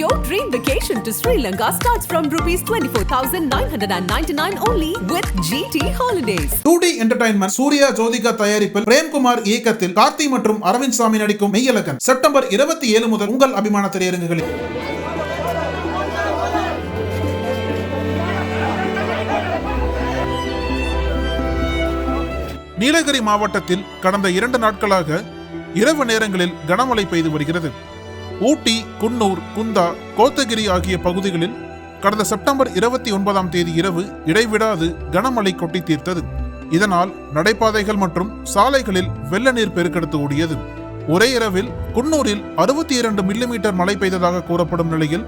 Your dream vacation to Sri Lanka starts from rupees 24,999 only with GT Holidays. Two D entertainment Suriya Jyothika தயாரிப்பில் பிரேம்குமார் இயக்கத்தில் கார்த்தி மற்றும் அரவிந்த் சாமி நடிக்கும் Meiyazhagan September இருபத்தி ஏழு முதல் உங்கள் அபிமான திரையரங்குகளில். நீலகிரி மாவட்டத்தில் கடந்த இரண்டு நாட்களாக இரவு நேரங்களில் கனமழை பெய்து வருகிறது. ஊட்டி குன்னூர் குந்தா கோத்தகிரி ஆகிய பகுதிகளில் கடந்த செப்டம்பர் இருபத்தி ஒன்பதாம் தேதி இரவு இடைவிடாது கனமழை கொட்டி தீர்த்தது. இதனால் நடைபாதைகள் மற்றும் சாலைகளில் வெள்ள நீர் பெருக்கெடுத்து ஓடியது. ஒரே இரவில் குன்னூரில் அறுபத்தி இரண்டு மில்லிமீட்டர் மழை பெய்ததாக கூறப்படும் நிலையில்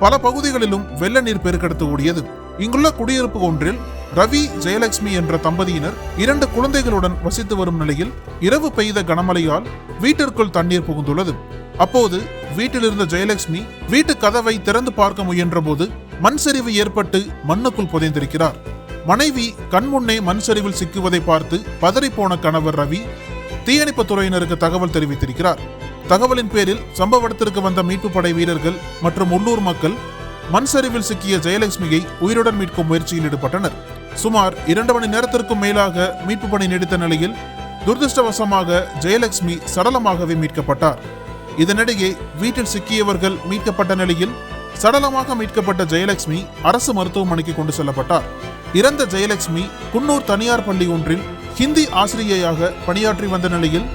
பல பகுதிகளிலும் வெள்ள நீர் பெருக்கெடுத்து ஓடியது. இங்குள்ள குடியிருப்பு ஒன்றில் ரவி ஜெயலட்சுமி என்ற தம்பதியினர் இரண்டு குழந்தைகளுடன் வசித்து வரும் நிலையில் இரவு பெய்த கனமழையால் வீட்டிற்குள் தண்ணீர் புகுந்துள்ளது. அப்போது வீட்டில் இருந்த ஜெயலட்சுமி வீட்டு கதவை திறந்து பார்க்க முயன்றபோது மண் சரிவு ஏற்பட்டு மண்ணுக்குள் புதைந்திருக்கிறார். மனைவி கண்முன்னே மண் சரிவில் சிக்குவதை பார்த்து பதறிப்போன கணவர் ரவி தீயணைப்பு துறையினருக்கு தகவல் தெரிவித்திருக்கிறார். தகவலின் பேரில் சம்பவ இடத்திற்கு வந்த மீட்புப் படை வீரர்கள் மற்றும் உள்ளூர் மக்கள் மண் சரிவில் சிக்கிய ஜெயலட்சுமியை உயிருடன் மீட்கும் முயற்சியில் ஈடுபட்டனர். சுமார் இரண்டு மணி நேரத்திற்கும் மேலாக மீட்பு பணி நீடித்த நிலையில் துரதிருஷ்டவசமாக ஜெயலட்சுமி சடலமாகவே மீட்கப்பட்டார். இதனிடையே வீட்டில் சிக்கியவர்கள் மீட்கப்பட்ட நிலையில் சடலமாக மீட்கப்பட்ட ஜெயலட்சுமி அரசு மருத்துவமனைக்கு கொண்டு செல்லப்பட்டார். இறந்த ஜெயலட்சுமி குன்னூர் தனியார் பள்ளி ஒன்றில் ஹிந்தி ஆசிரியையாக பணியாற்றி வந்த நிலையில்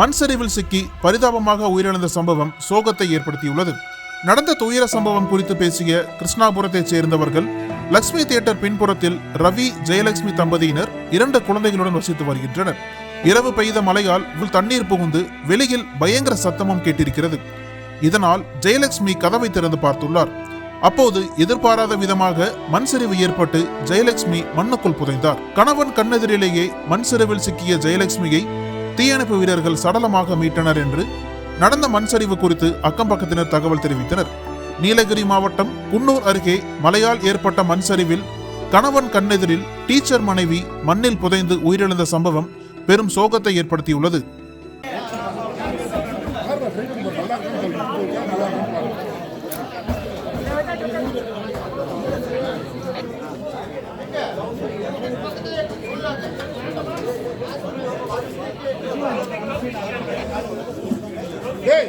மண் சரிவில் சிக்கி பரிதாபமாக உயிரிழந்த சம்பவம் சோகத்தை ஏற்படுத்தியுள்ளது. நடந்த துயர சம்பவம் குறித்து பேசிய கிருஷ்ணாபுரத்தைச் சேர்ந்தவர்கள் லக்ஷ்மி தியேட்டர் பின்புறத்தில் ரவி ஜெயலட்சுமி தம்பதியினர் இரண்டு குழந்தைகளுடன் வசித்து வருகின்றனர். இரவு பெய்த மழையால் உள் தண்ணீர் புகுந்து வெளியில் பயங்கர சத்தமும் கேட்டிருக்கிறது. இதனால் ஜெயலட்சுமி கதவை திறந்து பார்த்துள்ளார். அப்போது எதிர்பாராத விதமாக மண் சரிவு ஏற்பட்டு ஜெயலட்சுமி மண்ணுக்குள் புதைந்தார். கணவன் கண்ணெதிரிலேயே மண் சரிவில் சிக்கிய ஜெயலட்சுமியை தீயணைப்பு வீரர்கள் சடலமாக மீட்டனர் என்று நடந்த மண் சரிவு குறித்து அக்கம்பக்கத்தினர் தகவல் தெரிவித்தனர். நீலகிரி மாவட்டம் குன்னூர் அருகே மழையால் ஏற்பட்ட மண் சரிவில் கணவன் கண்ணெதிரில் டீச்சர் மனைவி மண்ணில் புதைந்து உயிரிழந்த சம்பவம் பெரும் சோகத்தை ஏற்படுத்தியுள்ளது. ஏய்